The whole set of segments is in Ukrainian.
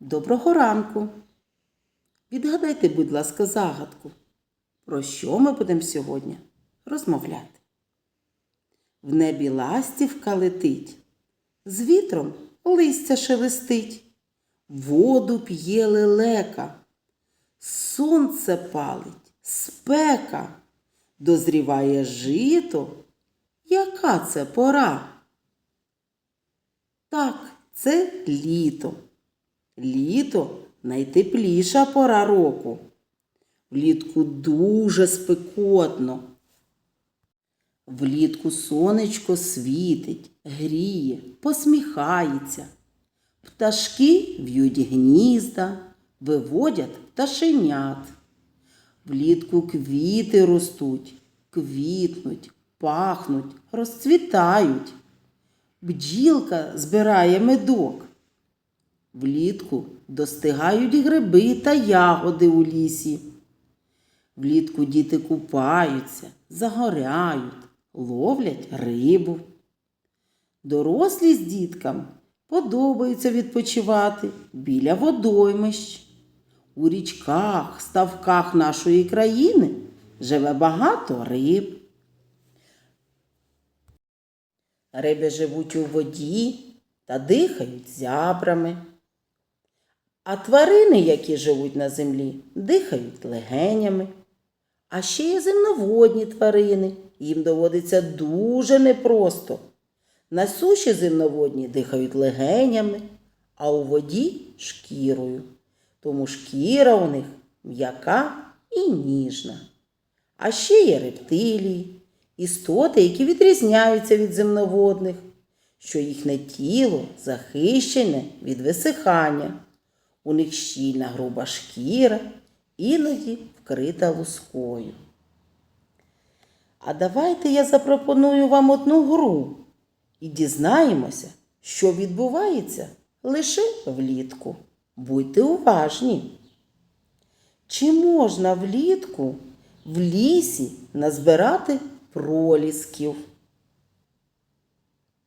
Доброго ранку. Відгадайте, будь ласка, загадку. Про що ми будемо сьогодні розмовляти? В небі ластівка летить, з вітром листя шелестить, воду п'є лелека, сонце палить, спека, дозріває жито. Яка це пора? Так, це літо. Літо найтепліша пора року. Влітку дуже спекотно. Влітку сонечко світить, гріє, посміхається. Пташки в'ють гнізда, виводять пташенят. Влітку квіти ростуть, квітнуть, пахнуть, розцвітають. Бджілка збирає медок. Влітку достигають гриби та ягоди у лісі. Влітку діти купаються, загоряють, ловлять рибу. Дорослі з діткам подобається відпочивати біля водоймищ. У річках, ставках нашої країни живе багато риб. Риби живуть у воді та дихають зябрами. А тварини, які живуть на землі, дихають легенями. А ще є земноводні тварини. Їм доводиться дуже непросто. На суші земноводні дихають легенями, а у воді шкірою. Тому шкіра у них м'яка і ніжна. А ще є рептилії, істоти, які відрізняються від земноводних, що їхнє тіло захищене від висихання. У них щільна груба шкіра, іноді вкрита лускою. А давайте я запропоную вам одну гру і дізнаємося, що відбувається лише влітку. Будьте уважні. Чи можна влітку в лісі назбирати пролісків?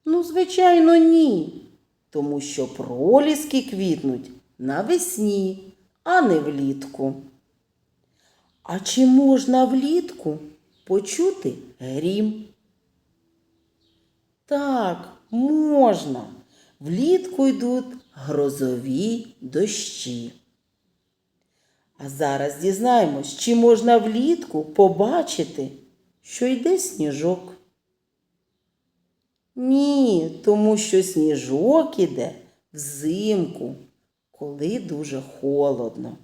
Ну, звичайно, ні. Тому що проліски квітнуть навесні, а не влітку. А чи можна влітку почути грім? Так, можна. Влітку йдуть грозові дощі. А зараз дізнаємось, чи можна влітку побачити, що йде сніжок. Ні, тому що сніжок іде взимку, коли дуже холодно.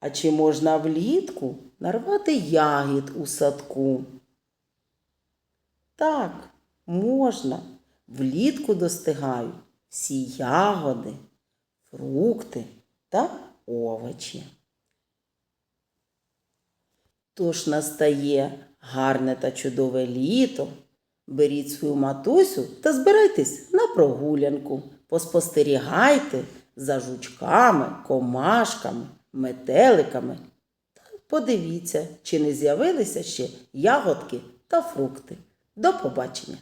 А чи можна влітку нарвати ягід у садку? Так, можна. Влітку достигають всі ягоди, фрукти та овочі. Тож настає гарне та чудове літо. Беріть свою матусю та збирайтесь на прогулянку. Поспостерігайте за жучками, комашками, метеликами. Подивіться, чи не з'явилися ще ягодки та фрукти. До побачення!